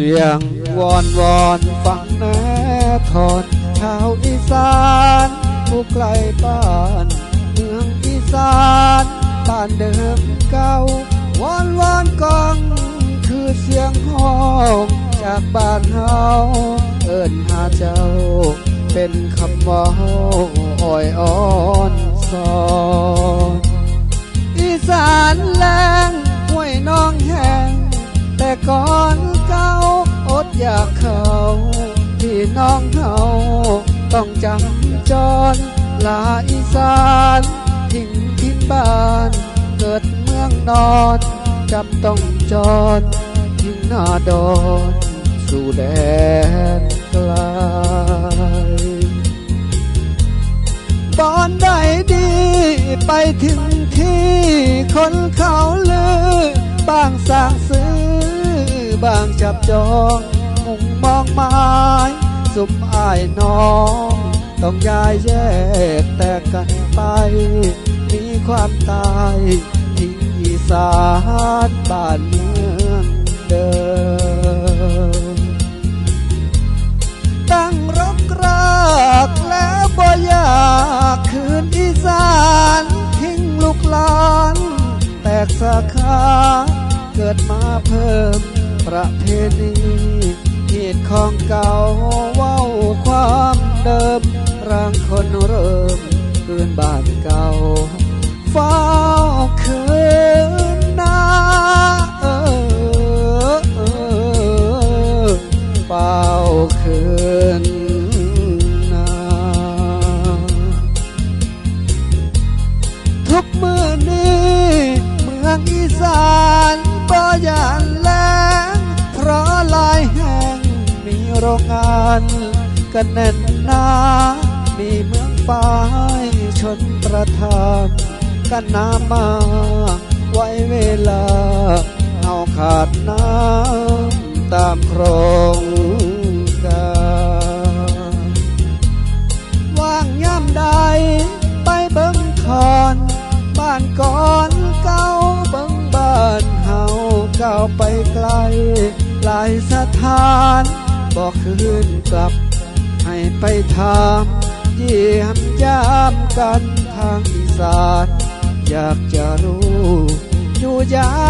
เสียงวอนวอนฟังแน่ทอนชาวอีสานผู้ไกลบ้านเมืองอีสานบ้านเดิมเก่าวอนวอนกองคือเสียงห้องจากบ้านเฮาเอิ้นหาเจ้า เป็นคำว่าอ้อยอ่อนสอน อยากเขาที่น้องเฮาต้องจำจรลาอีสานทิ้งทิ้นบ้าน เกิดเมืองนอนจำต้องจรทิ้งหน้าดอนสู่แดนไกลบอนได้ดีไปถึงที่คนเขาลือ บางสร้างซื้อ บางจับจอง งมองไม้สุมอายน้อง ต้องย้ายแยกแตกกันไป มีความตายทิ้งอีสานบ้านเมืองเดิมตั้งรกรากแล้วบ่อยากคืนอีสานทิ้งลูกหลานแตกสาขาเกิดมาเพิ่มประเพณี ตของเก่าว้าความเดิมร่างคนเริ่มคืนบ้านเก่าเฝ้าคืนนาเออเฝ้าคืนนาทุกมือนี้เมืองอีสานบ่ยานแรง รงงานกันแน่นหนามีเมืองฟ้ายชนประทานกันน้ำมาไว้เวลาเอาขาดน้ำตามโครงการว่างย่ำใดไปเบิ่งคอนบ้านก่อนเก่าเบิ่งบ้านเฮาเก่าไปไกลหลายสถาน บอกคืนกลับ ให้ไปถามเยี่ยมยามกันทางอีสานอยากจะรู้อยู่ยา